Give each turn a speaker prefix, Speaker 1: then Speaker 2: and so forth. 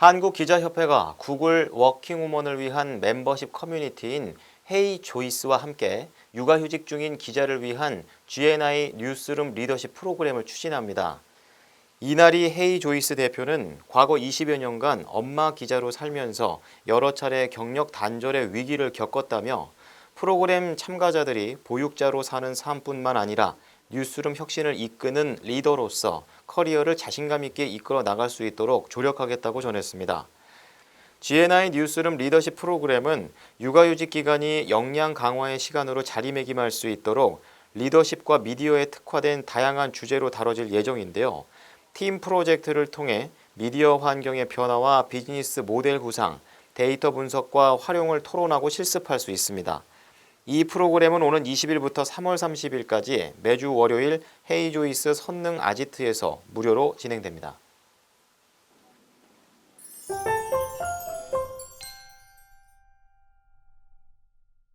Speaker 1: 한국기자협회가 구글 워킹우먼을 위한 멤버십 커뮤니티인 헤이 조이스와 함께 육아휴직 중인 기자를 위한 G&I 뉴스룸 리더십 프로그램을 추진합니다. 이날이 헤이 조이스 대표는 과거 20여 년간 엄마 기자로 살면서 여러 차례 경력 단절의 위기를 겪었다며 프로그램 참가자들이 보육자로 사는 삶뿐만 아니라 뉴스룸 혁신을 이끄는 리더로서 커리어를 자신감 있게 이끌어 나갈 수 있도록 조력하겠다고 전했습니다. GNI 뉴스룸 리더십 프로그램은 육아휴직 기간이 역량 강화의 시간으로 자리매김할 수 있도록 리더십과 미디어에 특화된 다양한 주제로 다뤄질 예정인데요. 팀 프로젝트를 통해 미디어 환경의 변화와 비즈니스 모델 구상, 데이터 분석과 활용을 토론하고 실습할 수 있습니다. 이 프로그램은 오는 20일부터 3월 30일까지 매주 월요일 헤이조이스 선능 아지트에서 무료로 진행됩니다.